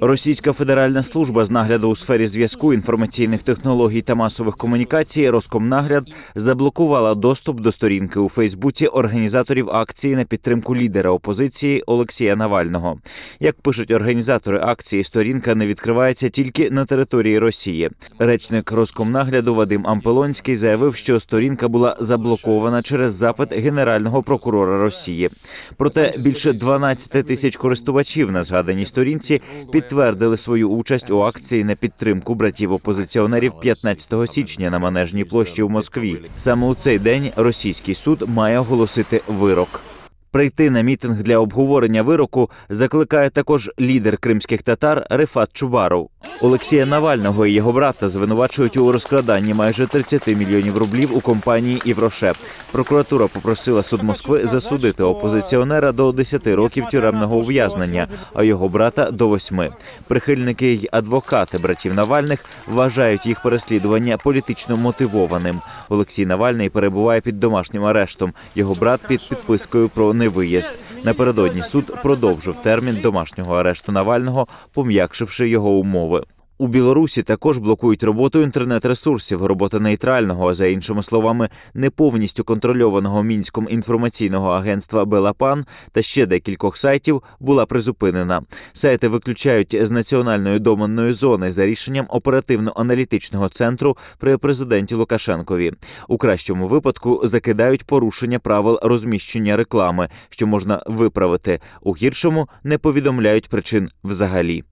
Російська федеральна служба з нагляду у сфері зв'язку, інформаційних технологій та масових комунікацій Роскомнагляд заблокувала доступ до сторінки у Фейсбуці організаторів акції на підтримку лідера опозиції Олексія Навального. Як пишуть організатори акції, сторінка не відкривається тільки на території Росії. Речник Роскомнагляду Вадим Ампелонський заявив, що сторінка була заблокована через запит генерального прокурора Росії. Проте більше 12 тисяч користувачів на згаданій сторінці підтвердили свою участь у акції на підтримку братів опозиціонерів 15 січня на манежній площі у Москві. Саме у цей день російський суд має оголосити вирок. Прийти на мітинг для обговорення вироку закликає також лідер кримських татар Рифат Чубаров. Олексія Навального і його брата звинувачують у розкраданні майже 30 мільйонів рублів у компанії Іврошеп. Прокуратура попросила суд Москви засудити опозиціонера до 10 років тюремного ув'язнення, а його брата до 8. Прихильники й адвокати братів Навальних вважають їх переслідування політично мотивованим. Олексій Навальний перебуває під домашнім арештом. Його брат під підпискою про невиїзд. Напередодні суд продовжив термін домашнього арешту Навального, пом'якшивши його умови. У Білорусі також блокують роботу інтернет-ресурсів, робота нейтрального, за іншими словами, не повністю контрольованого мінськом інформаційного агентства Белапан та ще декількох сайтів була призупинена. Сайти виключають з національної доменної зони за рішенням оперативно-аналітичного центру при президенті Лукашенкові. У кращому випадку закидають порушення правил розміщення реклами, що можна виправити. У гіршому не повідомляють причин взагалі.